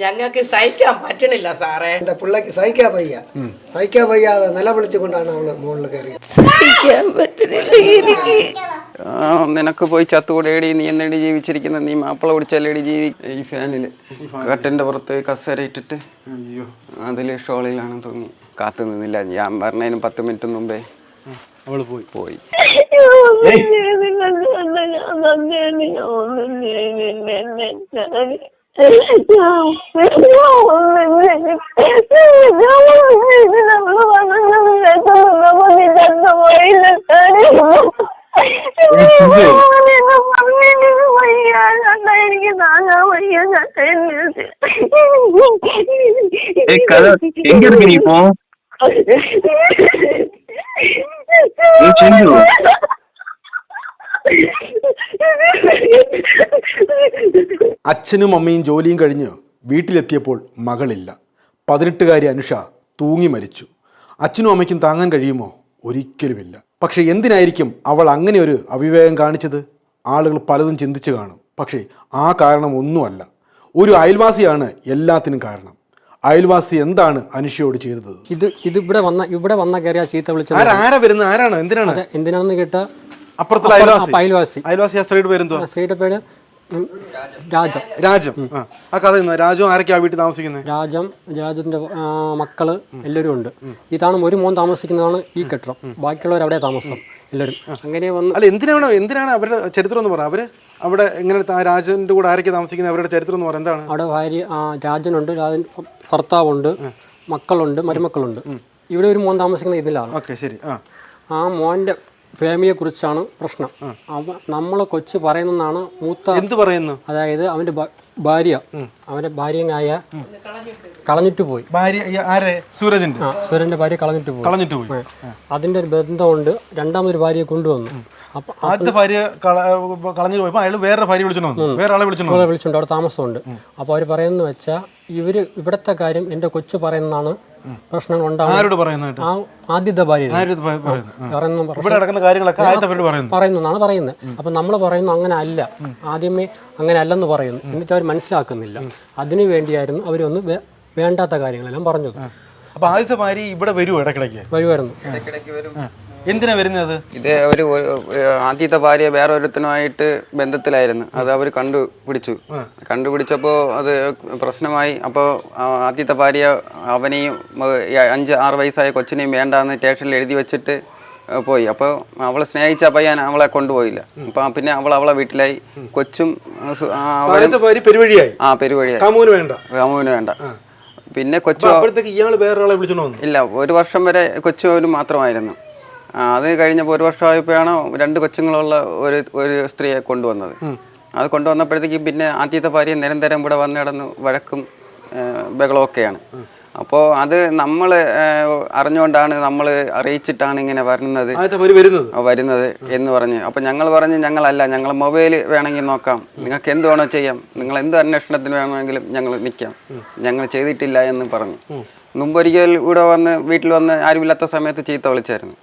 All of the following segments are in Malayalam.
ഞങ്ങൾക്ക് സഹിക്കാൻ പറ്റണില്ല സാറേ. എന്റെ പിള്ളക്ക് സഹിക്കാൻ വയ്യ. സഹിക്കാൻ വയ്യാതെ നിലവിളിച്ചുകൊണ്ടാണ് അവൾ മുകളിൽ കയറിയത്. സഹിക്കാൻ പറ്റണില്ല എനിക്ക്. ആ, നിനക്ക് പോയി ചത്തുകൂടേടി നീ എന്നടി ജീവിച്ചിരിക്കുന്ന? നീ മാപ്പിള കുടിച്ചല്ലേടി ജീവി ഈ ഫാനിൽ. കട്ടിന്റെ പുറത്ത് കസേര ഇട്ടിട്ട് അയ്യോ. അതിൽ ഷോളിലാണ് തൂങ്ങി. കാത്തു നിന്നില്ല. ഞാൻ പറഞ്ഞതിന് പത്ത് മിനിറ്റ് മുമ്പേ അവൾ പോയി. പോയി. എനിക്ക് எங்க இருக்கு நீ இப்போ? അച്ഛനും അമ്മയും ജോലിയും കഴിഞ്ഞ് വീട്ടിലെത്തിയപ്പോൾ മകളില്ല. പതിനെട്ടുകാരി അനുഷ തൂങ്ങി മരിച്ചു. അച്ഛനും അമ്മയ്ക്കും താങ്ങാൻ കഴിയുമോ? ഒരിക്കലുമില്ല. പക്ഷെ എന്തിനായിരിക്കും അവൾ അങ്ങനെ ഒരു അവിവേകം കാണിച്ചത്? ആളുകൾ പലതും ചിന്തിച്ചു കാണും. പക്ഷേ ആ കാരണം ഒന്നുമല്ല. ഒരു അയൽവാസിയാണ് എല്ലാത്തിനും കാരണം. അയൽവാസി എന്താണ് അനുഷയോട് ചെയ്തത്? ഇത് ഇത് ഇവിടെ വന്ന ഇവിടെ വന്ന കയറിയ ചീത്ത വിളിച്ചത് ആരാ വരുന്നത്? ആരാണ്? എന്തിനാണ്? എന്തിനാണെന്ന് കേട്ട? അപ്പുറത്തുള്ള അപ്പുറം- അയൽവാസി? അയൽവാസി. അയൽവാസി ആ സ്ത്രീയുടെ പേരെന്തോ സ്ത്രീയുടെ പേര് രാജം. രാജം. ആ. കഥ രാജു ആരൊക്കെയാ വീട്ടിൽ താമസിക്കുന്നത് രാജം രാജന്റെ ആ, മക്കൾ എല്ലാവരും ഉണ്ട്. ഇതാണ് ഒരു മോൻ താമസിക്കുന്നതാണ് ഈ കെട്ടിടം. ബാക്കിയുള്ളവർ അവിടെ താമസം എല്ലാവരും. അങ്ങനെ വന്ന് അല്ല എന്തിനാണ് എന്തിനാണ് അവരുടെ ചരിത്രം എന്ന് പറയാം അവർ അവിടെ എങ്ങനെ രാജന്റെ കൂടെ ആരൊക്കെ താമസിക്കുന്നത് അവരുടെ ചരിത്രം എന്ന് പറയാം എന്താണ്? അവിടെ ഭാര്യ രാജനുണ്ട് രാജൻ ഭർത്താവുണ്ട് മക്കളുണ്ട് മരുമക്കളുണ്ട്. ഇവിടെ ഒരു മോൻ താമസിക്കുന്ന ഇതിലാണ്. ഓക്കെ ശരി. ആ മോന്റെ ഫാമിലിയെ കുറിച്ചാണ് പ്രശ്നം അവ നമ്മളെ കൊച്ചു പറയുന്നതാണ് മൂത്ത എന്ത് പറയുന്നു? അതായത് അവന്റെ ഭ- ഭാര്യ. അവന്റെ ഭാര്യങ്ങായ കളഞ്ഞിട്ട് പോയി. ഭാര്യ ആരെ? സൂരജിന്റെ? ആ സുരന്റെ ഭാര്യ കളഞ്ഞിട്ട് പോയി. കളഞ്ഞിട്ട് പോയി. അതിന്റെ ഒരു ബന്ധമുണ്ട്. രണ്ടാമതൊരു ഭാര്യയെ കൊണ്ടുവന്നു. അപ്പൊ ആദ്യത്തെ ഭാര്യ കള- കളഞ്ഞിട്ട് പോയപ്പോ അയാൾ വേറെ ഭാര്യ വിളിച്ചോണ്ട് വന്നു. വേറെ ആളെ വിളിച്ചോണ്ട് വന്നു. അവളെ വിളിച്ചുണ്ട് അവിടെ താമസമുണ്ട്. അപ്പോൾ അവർ പറയുന്നത് വെച്ചാൽ ഇവർ ഇവിടത്തെ കാര്യം എന്റെ കൊച്ചു പറയുന്നതാണ് പ്രശ്നങ്ങൾ ഉണ്ടാവും ആ ആദ്യത്തെ ഭാര്യ പറയുന്നതാണ് പറയുന്നത്. അപ്പം നമ്മൾ പറയുന്നു അങ്ങനെ അല്ല ആദ്യമേ അങ്ങനെ അല്ലെന്ന് പറയുന്നു എന്നിട്ട് അവർ മനസ്സിലാക്കുന്നില്ല. അതിനു വേണ്ടിയായിരുന്നു അവരൊന്ന് വേണ്ടാത്ത കാര്യങ്ങളെല്ലാം പറഞ്ഞത്. അപ്പൊ ആദ്യത്തെ ഭാര്യ ഇവിടെ വരുമോ ഇടക്കിടയ്ക്ക് വരുമായിരുന്നു ഇടയ്ക്കിടയ്ക്ക് വരും. എന്തിനാ വരുന്നത്? ഇത് ഒരു ആദ്യത്തെ ഭാര്യ വേറെ ഒരുത്തനുമായിട്ട് ബന്ധത്തിലായിരുന്നു. അത് അവർ കണ്ടുപിടിച്ചു. കണ്ടുപിടിച്ചപ്പോൾ അത് പ്രശ്നമായി. അപ്പോൾ ആദ്യത്തെ ഭാര്യ അവനെയും അഞ്ച് ആറ് വയസ്സായ കൊച്ചിനെയും വേണ്ടാന്ന് സ്റ്റേഷനിൽ എഴുതി വെച്ചിട്ട് പോയി. അപ്പോൾ അവളെ സ്നേഹിച്ച പയ്യൻ അവളെ കൊണ്ടുപോയില്ല. അപ്പം പിന്നെ അവൾ അവളെ വീട്ടിലായി. കൊച്ചും ആ, പെരുവഴിയായി. ആ പെരുവഴിയായി. കാമൂന് വേണ്ട. വേണ്ട. പിന്നെ കൊച്ചു ഇയാൾ വേറെ ആളെ വിളിച്ചോണ്ട് ഇല്ല ഒരു വർഷം വരെ കൊച്ചു മാത്രമായിരുന്നു. അത് കഴിഞ്ഞപ്പോൾ ഒരു വർഷമായപ്പോഴാണ് രണ്ട് കൊച്ചുങ്ങളുള്ള ഒരു ഒരു സ്ത്രീയെ കൊണ്ടുവന്നത്. അത് കൊണ്ടുവന്നപ്പോഴത്തേക്കും പിന്നെ ആദ്യത്തെ ഭാര്യ നിരന്തരം ഇവിടെ വന്ന് കിടന്ന് വഴക്കും ബഹളമൊക്കെയാണ് അപ്പോൾ അത് നമ്മൾ അറിഞ്ഞുകൊണ്ടാണ് നമ്മൾ അറിയിച്ചിട്ടാണ് ഇങ്ങനെ വരുന്നത്. വരുന്നത്? എന്ന് പറഞ്ഞ്. അപ്പം ഞങ്ങൾ പറഞ്ഞ് ഞങ്ങളല്ല ഞങ്ങൾ മൊബൈൽ വേണമെങ്കിൽ നോക്കാം. നിങ്ങൾക്ക് എന്ത് വേണോ ചെയ്യാം. നിങ്ങൾ എന്ത് അന്വേഷണത്തിന് വേണമെങ്കിലും ഞങ്ങൾ നിൽക്കാം. ഞങ്ങൾ ചെയ്തിട്ടില്ല എന്ന് പറഞ്ഞു. മുമ്പൊരിക്കൽ ഇവിടെ വന്ന് വീട്ടിൽ വന്ന് ആരുമില്ലാത്ത സമയത്ത് ചീത്ത വിളിച്ചായിരുന്നു.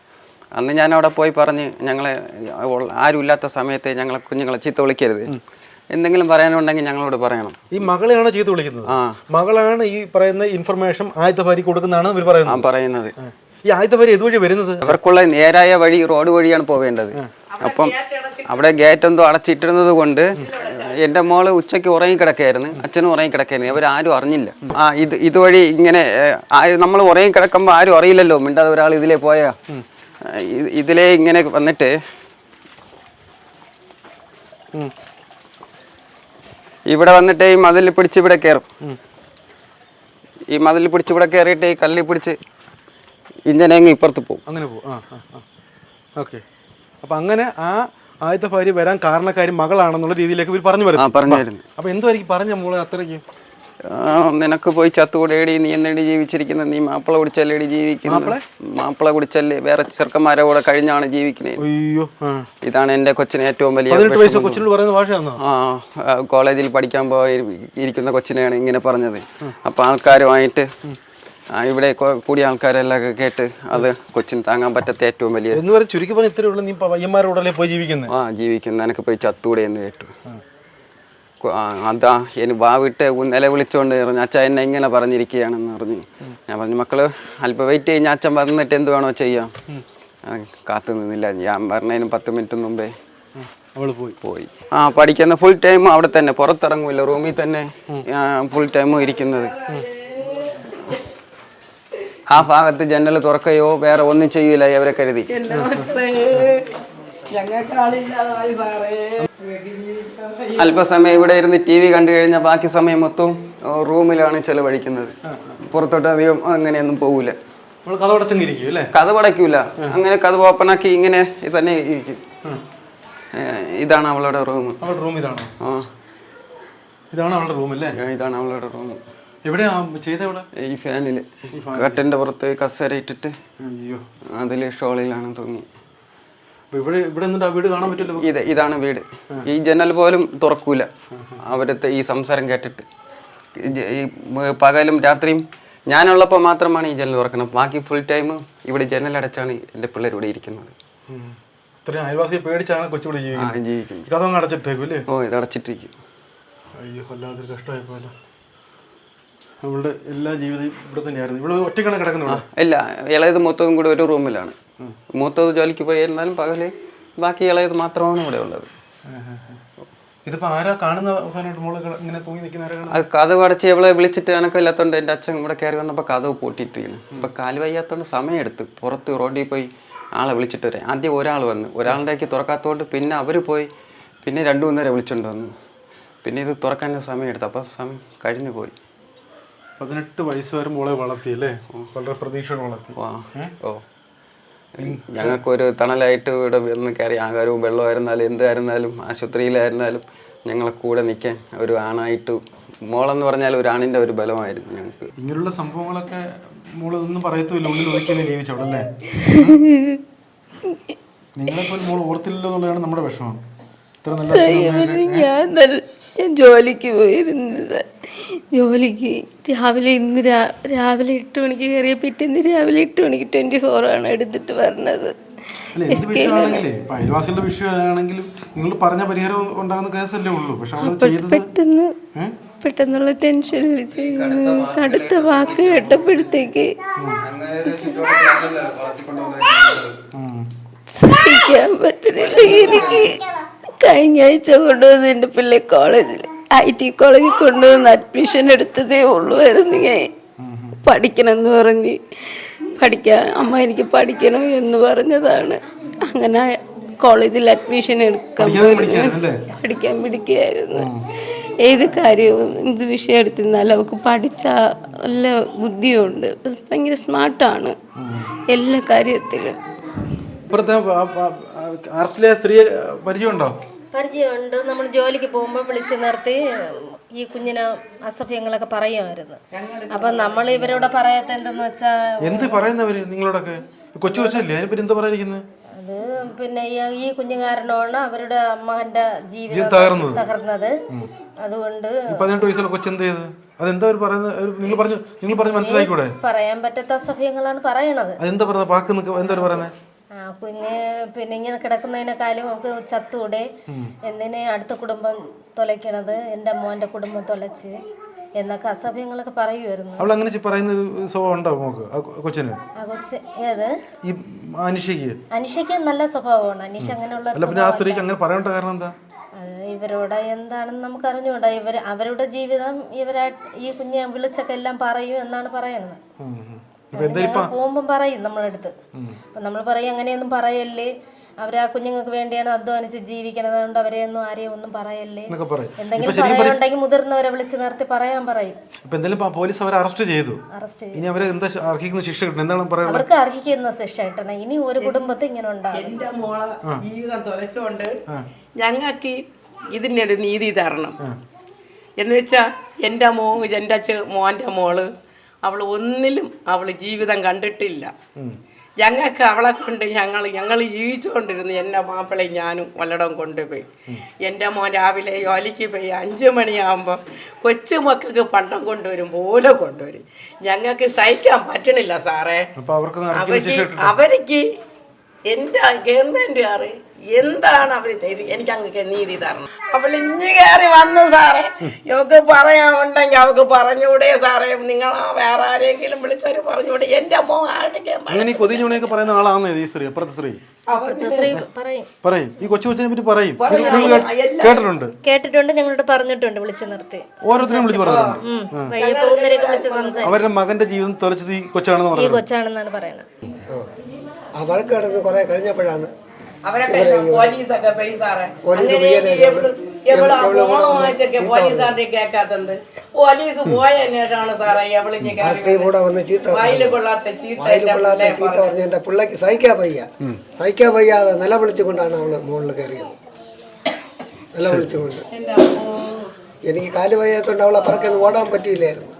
അന്ന് ഞാൻ അവിടെ പോയി പറഞ്ഞ് ഞങ്ങളെ ആരും ഇല്ലാത്ത സമയത്ത് ഞങ്ങളെ കുഞ്ഞുങ്ങളെ ചീത്ത വിളിക്കരുത്. എന്തെങ്കിലും പറയാനുണ്ടെങ്കിൽ ഞങ്ങളോട് പറയണം. ഈ മകളെയാണ് ചീത്ത വിളിക്കുന്നത്. ആ. മകളാണ് ഈ പറയുന്ന ഇൻഫർമേഷൻ ആദ്യത്തെ ഭാര്യ കൊടുക്കുന്നതാണ് ഇവർ ആ പറയുന്നത്. പറയുന്നത് ഈ ആദ്യത്തെ ഭാര്യ ഇതുവഴി വരുന്നത്? അവർക്കുള്ള നേരായ വഴി റോഡ് വഴിയാണ് പോവേണ്ടത്. അപ്പം അവിടെ ഗേറ്റ് എന്തോ അടച്ചിട്ടിരുന്നത് കൊണ്ട് എന്റെ മോൾ ഉച്ചയ്ക്ക് ഉറങ്ങിക്കിടക്കായിരുന്നു അച്ഛനും ഉറങ്ങി ഉറങ്ങിക്കിടക്കായിരുന്നു അവരാരും അറിഞ്ഞില്ല. ആ ഇത് ഇതുവഴി ഇങ്ങനെ നമ്മൾ ഉറങ്ങി ഉറങ്ങിക്കിടക്കുമ്പോൾ ആരും അറിയില്ലല്ലോ. മിണ്ടാതെ ഒരാൾ ഇതിലേ പോയാ. ഇതിലേ ഇങ്ങനെ വന്നിട്ട് ഇവിടെ വന്നിട്ട് ഈ മതിൽ പിടിച്ച് ഇവിടെ കയറും. ഈ മതിൽ പിടിച്ച് ഇവിടെ കയറിയിട്ട് ഈ കല്ലിൽ പിടിച്ച് ഇങ്ങനെ അങ്ങ് ഇപ്പുറത്ത് പോകും അങ്ങനെ പോകും ആ ഓക്കെ. അപ്പൊ അങ്ങനെ ആ ആദ്യത്തെ ഭാര്യ വരാൻ കാരണക്കാരി മകളാണെന്നുള്ള രീതിയിലേക്ക് ഇവർ പറഞ്ഞു പറഞ്ഞു വരുന്നു. പറഞ്ഞായിരുന്നു അപ്പൊ എന്തായിരിക്കും പറഞ്ഞ മോൾ അത്രയ്ക്ക്. നിനക്ക് പോയി ചത്തുകൂടേടി നീ എന്നടി ജീവിച്ചിരിക്കുന്നത് നീ മാപ്പിള കുടിച്ചല്ലേടി ജീവിക്കുന്നത് മാപ്പിള? കുടിച്ചല്ലേ. വേറെ ചെറുക്കന്മാരെ കൂടെ കഴിഞ്ഞാണ് ജീവിക്കുന്നത് അയ്യോ ഇതാണ് എന്റെ കൊച്ചിന് ഏറ്റവും വലിയ ആ കോളേജിൽ പഠിക്കാൻ പോയി ഇരിക്കുന്ന കൊച്ചിനെയാണ് ഇങ്ങനെ പറഞ്ഞത്. അപ്പൊ ആൾക്കാരുമായിട്ട് ഇവിടെ കൂടിയ ആൾക്കാരെല്ലാം കേട്ട് അത് കൊച്ചിന് താങ്ങാൻ പറ്റാത്ത ഏറ്റവും വലിയ ചുരുക്കി പറഞ്ഞ ഇത്രേ ഉള്ളൂ. നീ പയ്യന്മാരുടെ പോയി ജീവിക്കുന്നത് ആ ജീവിക്കുന്ന. എനിക്ക് പോയി ചത്തൂടെ എന്ന് കേട്ടു. അതാ എനി വാ വിട്ട് നിലവിളിച്ചുകൊണ്ട് പറഞ്ഞു അച്ഛൻ എന്നെ ഇങ്ങനെ പറഞ്ഞിരിക്കുകയാണെന്ന് പറഞ്ഞു. ഞാൻ പറഞ്ഞു മക്കൾ അല്പം വെയിറ്റ് ചെയ്യും അച്ഛൻ പറഞ്ഞിട്ട് എന്ത് വേണോ ചെയ്യാം. കാത്തു നിന്നില്ല. ഞാൻ പറഞ്ഞതിന് പത്ത് മിനിറ്റ് മുമ്പേ അവൾ പോയി. പോയി. ആ പഠിക്കുന്ന ഫുൾ ടൈം അവിടെ തന്നെ പുറത്തിറങ്ങൂല റൂമിൽ തന്നെ ഫുൾ ടൈമും ഇരിക്കുന്നത്. ആ ഭാഗത്ത് ജനൽ തുറക്കുകയോ വേറെ ഒന്നും ചെയ്യൂല ഇവരെ കരുതി എന്റെ മക്കളെ ഞങ്ങൾക്ക് ആളില്ലാതായി സാറേ അല്പസമയം ഇവിടെ ഇരുന്ന് ടി വി കണ്ടു കഴിഞ്ഞാൽ ബാക്കി സമയം മൊത്തം റൂമിലാണ് ചെലവഴിക്കുന്നത്. പുറത്തോട്ട് അധികം അങ്ങനെയൊന്നും പോകൂല കഥ പടയ്ക്കൂല. അങ്ങനെ കഥ ഓപ്പണാക്കി ഇങ്ങനെ തന്നെ ഇരിക്കും. ഇതാണ് അവളുടെ റൂം. ഇതാണോ? ഇതാണ് അവളുടെ റൂം അല്ലേ? ഇതാണ് അവളുടെ റൂം. എവിടെയാ? ഈ ഫാനിൽ. കട്ടിന്റെ പുറത്ത് കസേര ഇട്ടിട്ട് അതിൽ ഷോളിലാണ് തൂങ്ങി. ഇവിടെ ഇവിടെ നിന്നിട്ട് ആ വീട് കാണാൻ പറ്റില്ല ഇത് ഇതാണ് വീട്. ഈ ജനൽ പോലും തുറക്കൂല. അവരത്തെ ഈ സംസാരം കേട്ടിട്ട്. ഈ പകലും രാത്രിയും ഞാനുള്ളപ്പോൾ മാത്രമാണ് ഈ ജനൽ തുറക്കണം ബാക്കി ഫുൾ ടൈം ഇവിടെ ജനലടച്ചാണ് എന്റെ പിള്ളേർ ഇവിടെ ഇരിക്കുന്നത്. ഇത്രയും അയൽവാസിയെ പേടിച്ചാണ് കൊച്ചുകൂടെ ആ ജീവിക്കുന്നത്. ജീവിക്കുന്നത് ഈ കഥ അങ്ങ് അടച്ചിട്ടേക്കും അല്ലേ? ഓ ഇത് അടച്ചിട്ടിരിക്കും. അയ്യോ അവളുടെ എല്ലാ ജീവിതവും ഇവിടെ തന്നെയായിരുന്നു. ഇവിടെ ഒറ്റക്കാണ് കിടക്കുന്നത് ഇല്ല ഇളയത് മൊത്തവും കൂടി ഒരു റൂമിലാണ് മൂത്തത് ജോലിക്ക് പോയി എന്നാലും പകൽ ബാക്കി ഇളയത് മാത്രമാണ് ഇവിടെ ഉള്ളത്. ഇതിപ്പോ ആരാ കാണുന്ന അവസാനമായിട്ട് ഇങ്ങനെ തൂങ്ങി നിൽക്കുന്ന കഥ അടച്ച് ഇവളെ വിളിച്ചിട്ട് എനക്കില്ലാത്തോണ്ട് എന്റെ അച്ഛൻ ഇവിടെ കയറി വന്നപ്പോൾ കഥ പൂട്ടിയിട്ടിരിക്കുന്നു. അപ്പൊ കാൽ വയ്യാത്തോണ്ട് സമയമെടുത്ത് പുറത്ത് റോഡിൽ പോയി ആളെ വിളിച്ചിട്ട് വരാം. ആദ്യം ഒരാൾ വന്നു ഒരാളുടേക്ക് തുറക്കാത്തോണ്ട് പിന്നെ അവർ പോയി പിന്നെ രണ്ടു മൂന്നേരെ വിളിച്ചോണ്ട് വന്നു. പിന്നെ ഇത് തുറക്കാൻ സമയമെടുത്തു അപ്പോൾ സമയം കഴിഞ്ഞു പോയി. പതിനെട്ട് വയസ്സ് വരെ മോളെ വളർത്തി അല്ലേ? വളരെ പ്രതീക്ഷയോടെ വളർത്തി. ഓ. ഞങ്ങൾക്കൊരു തണലായിട്ട് ഇവിടെ വന്ന് കയറി ആഹാരവും വെള്ളമായിരുന്നാലും എന്തായിരുന്നാലും ആശുപത്രിയിലായിരുന്നാലും ഞങ്ങളെ കൂടെ നിൽക്കാൻ ഒരു ആണായിട്ട് മോളെന്ന് പറഞ്ഞാൽ ഒരു ആണിന്റെ ഒരു ബലമായിരുന്നു ഞങ്ങൾക്ക്. ഇങ്ങനെയുള്ള സംഭവങ്ങളൊക്കെ മോൾ ഒന്നും പറയത്തുമില്ല. ഉള്ളിൽ ഒതുക്കി ജീവിച്ചോടല്ലേ നിങ്ങളെ പോലും മോൾ ഓർത്തില്ലല്ലോ എന്നുള്ളതാണ് നമ്മുടെ വിഷമം. ഇത്ര നല്ല ഞാൻ നല്ല- ഞാൻ ജോലിക്ക് പോയിരുന്നത്. ജോലിക്ക് രാവിലെ ഇന്ന് രാ- രാവിലെ എട്ട് മണിക്ക് കയറിയ പിറ്റേന്ന് രാവിലെ എട്ട് മണിക്ക് ട്വന്റി ഫോർ ആണ് എടുത്തിട്ട് പറഞ്ഞത് അയൽവാസികളുടെ വിഷയമാണെങ്കിലും നിങ്ങൾ പറഞ്ഞ പരിഹാരം ഉണ്ടാകുന്ന കേസല്ലേ ഉള്ളൂ. പക്ഷെ പെട്ടെന്ന്? പെട്ടെന്നുള്ള ടെൻഷനിൽ ചെയ്യുന്നത് കടുത്ത വാക്ക് കേട്ടപ്പോഴത്തേക്ക്. സഹിക്കാൻ പറ്റുന്നില്ല എനിക്ക്. കഴിഞ്ഞ ആഴ്ച കൊണ്ടുവന്ന് എന്റെ പിള്ളേ കോളേജിൽ ഐ ടി കോളേജിൽ കൊണ്ടുവന്ന് അഡ്മിഷൻ എടുത്തതേ ഉള്ളുവായിരുന്നു ഞാൻ പഠിക്കണമെന്ന് പറഞ്ഞ് പഠിക്കാൻ അമ്മ എനിക്ക് പഠിക്കണം എന്ന് പറഞ്ഞതാണ് അങ്ങനെ കോളേജിൽ അഡ്മിഷൻ എടുക്കാൻ പഠിക്കാൻ പോയിരുന്നു പഠിക്കാൻ പിടിക്കുകയായിരുന്നു ഏത് കാര്യവും എന്ത് വിഷയം എടുത്തിരുന്നാലും അവൾക്ക് പഠിച്ച നല്ല ബുദ്ധിയുണ്ട് ഭയങ്കര സ്മാർട്ടാണ് എല്ലാ കാര്യത്തിലും ഇപ്പുറത്തെ സ്ത്രീയെ പരിചയമുണ്ടോ പരിചയമുണ്ട്. നമ്മൾ ജോലിക്ക് പോകുമ്പോൾ വിളിച്ച് നിർത്തി ഈ കുഞ്ഞിന് അസഭ്യങ്ങളൊക്കെ പറയുമായിരുന്നു. അപ്പൊ നമ്മൾ ഇവരോട് പറയാത്ത എന്തെന്ന് വെച്ചാ എന്ത് പറയുന്നവര് നിങ്ങളോടൊക്കെ? കൊച്ചു കൊച്ചല്ലേ? എന്താ പറയുന്നത് അത് പിന്നെ ഈ- കുഞ്ഞു കാരണമാണ് അവരുടെ അമ്മന്റെ ജീവിതം തകർന്നത്. അതുകൊണ്ട് പതിനെട്ട് വയസ്സുള്ള കൊച്ചു എന്ത് ചെയ്ത്? അതെന്താ പറയുന്നത് നിങ്ങൾ പറഞ്ഞു നിങ്ങൾ പറഞ്ഞു പറയാൻ പറ്റാത്ത അസഭ്യങ്ങളാണ് പറയണത്. അതെന്താ പറയുന്നത്? എന്താ പറയുന്നത് കുഞ്ഞ് പിന്നെ ഇങ്ങനെ കിടക്കുന്നതിനേക്കാളും നമുക്ക് ചത്തൂടെ എന്തിനെ അടുത്ത കുടുംബം തുലയ്ക്കണത്? എന്റെ മോന്റെ കുടുംബം തുലച്ച് എന്നൊക്കെ അസഭ്യങ്ങളൊക്കെ പറയുമായിരുന്നു അവൾ അങ്ങനെ പറയുന്ന സ്വഭാവം ഉണ്ടോ നമുക്ക് കൊച്ചിന്? ആ കൊച്ച് ഏത്? ഈ അനുഷയ്ക്ക്? അനിഷയ്ക്ക് നല്ല സ്വഭാവമാണ്. അനുഷ അങ്ങനെയുള്ള അല്ല പിന്നെ ആ സ്ത്രീക്ക് അങ്ങനെ പറയേണ്ട കാരണം എന്താ? അത് ഇവരോട് എന്താണെന്ന് നമുക്ക് അറിഞ്ഞുകൂടാ. ഇവർ അവരുടെ ജീവിതം ഇവരായിട്ട് ഈ കുഞ്ഞെ വിളിച്ചൊക്കെ എല്ലാം പറയും എന്നാണ് പറയണത് ഞങ്ങൾ പോകുമ്പം പറയും നമ്മളടുത്ത്. അപ്പം നമ്മൾ പറയും അങ്ങനെയൊന്നും പറയല്ലേ. അവരാ ആ കുഞ്ഞുങ്ങൾക്ക് വേണ്ടിയാണ് അധ്വാനിച്ച് ജീവിക്കണത്. അതുകൊണ്ട് അവരെയൊന്നും ആരെയും ഒന്നും പറയല്ലേ. എന്തെങ്കിലും പറയാനുണ്ടെങ്കിൽ മുതിർന്നവരെ വിളിച്ച് നിർത്തി പറയാൻ പറയും. ഇപ്പൊ പോലീസ് അവരെ അറസ്റ്റ് ചെയ്തു. അറസ്റ്റ് ഇനി അവരെ എന്താ ശ- അർഹിക്കുന്ന ശിക്ഷ കിട്ടും എന്താണ് പറയുന്നത് അവർക്ക് അർഹിക്കുന്ന ശിക്ഷ കിട്ടണം. ഇനി ഒരു കുടുംബത്തിൽ ഇങ്ങനെ ഉണ്ടാകും എന്റെ മോളെ ജീവിതം തുലച്ചോണ്ട് ഞങ്ങൾക്ക് ഇതിനൊരു നീതി തരണം. എന്ന് വെച്ചാ എന്റെ മോ എന്റെ മോന്റെ മോൾ അവൾ ഒന്നിലും അവൾ ജീവിതം കണ്ടിട്ടില്ല. ഞങ്ങൾക്ക് അവളെ കൊണ്ട് ഞങ്ങൾ ഞങ്ങൾ ജീവിച്ചുകൊണ്ടിരുന്നു എന്റെ മാപ്പിളയും ഞാനും വല്ലടം കൊണ്ടുപോയി. എന്റെ മോൻ രാവിലെ ജോലിക്ക് പോയി അഞ്ച് മണിയാകുമ്പോൾ കൊച്ചു മക്കൾക്ക് പണ്ടം കൊണ്ടുവരും പോലെ കൊണ്ടുവരും. ഞങ്ങൾക്ക് സഹിക്കാൻ പറ്റണില്ല സാറേ. അവർക്ക് അവർക്ക് എന്റെ ഗവൺമെന്റുകാർ എന്താണ് അവർ തരും എനിക്ക് അങ്ങ് നീതി തരണം. അവൾ ഇഞ്ഞു കയറി വന്നു സാറേ ഇവക്ക് പറയാമുണ്ടെങ്കിൽ അവക്ക് പറഞ്ഞൂടെ സാറേ. നിങ്ങൾ വേറെ ആരെങ്കിലും വിളിച്ചവര് പറഞ്ഞൂടെ. എന്റെ അമ്മ ആരുടെ അങ്ങനെ ഈ കൊതി ഞുണയൊക്കെ പറയുന്ന ആളാണ് ഈ സ്ത്രീ അപ്പുറത്തെ സ്ത്രീ. പറയും. പറയും. ഈ കൊച്ചു കൊച്ചിനെ പറ്റി പറയും. കേട്ടിട്ടുണ്ട്? കേട്ടിട്ടുണ്ട് ഞങ്ങളോട് പറഞ്ഞിട്ടുണ്ട് വിളിച്ചു നിർത്തി. ഓരോരുത്തരെയും വിളിച്ചു പറഞ്ഞിട്ടുണ്ട്. സംസാരിക്കും. അവരുടെ മകന്റെ ജീവിതം തുലച്ചത് ഈ കൊച്ചാണെന്ന് ഈ പറഞ്ഞു കൊച്ചാണെന്നാണ് പറയുന്നത് അവൾ കിടന്ന് കുറെ കഴിഞ്ഞപ്പോഴാണ് അവരൊക്കെ പോലീസൊക്കെ പോയി സാറേ? പോലീസ് അങ്ങനെ പോയി അതിനെ എവൾ എവൾ എവൾ എവൾ ഫോൺ കൂടെ വാങ്ങിച്ചൊക്കെ ചീത്ത പോലീസുകാരുടെ കേൾക്കാത്തത് പോലീസ് പോയ അന്വേഷണമാണ് സാറേ എവളിഞ്ഞ് ആ സ്ത്രീ കൂടെ വന്ന് ചീത്ത വായിൽ കൊള്ളാത്ത ചീത്ത വായിൽ കൊള്ളാത്ത ചീത്ത പറഞ്ഞ്? എന്റെ പിള്ളേക്ക് സഹിക്കാൻ വയ്യ. സഹിക്കാൻ വയ്യാതെ നിലവിളിച്ചുകൊണ്ടാണ് അവൾ മുകളിൽ കയറിയത്. നിലവിളിച്ചുകൊണ്ട്. എന്റെ എനിക്ക് കാൽ വയ്യാത്തോണ്ട് അവളെ പറക്കൊന്നും ഓടാൻ പറ്റിയില്ലായിരുന്നു.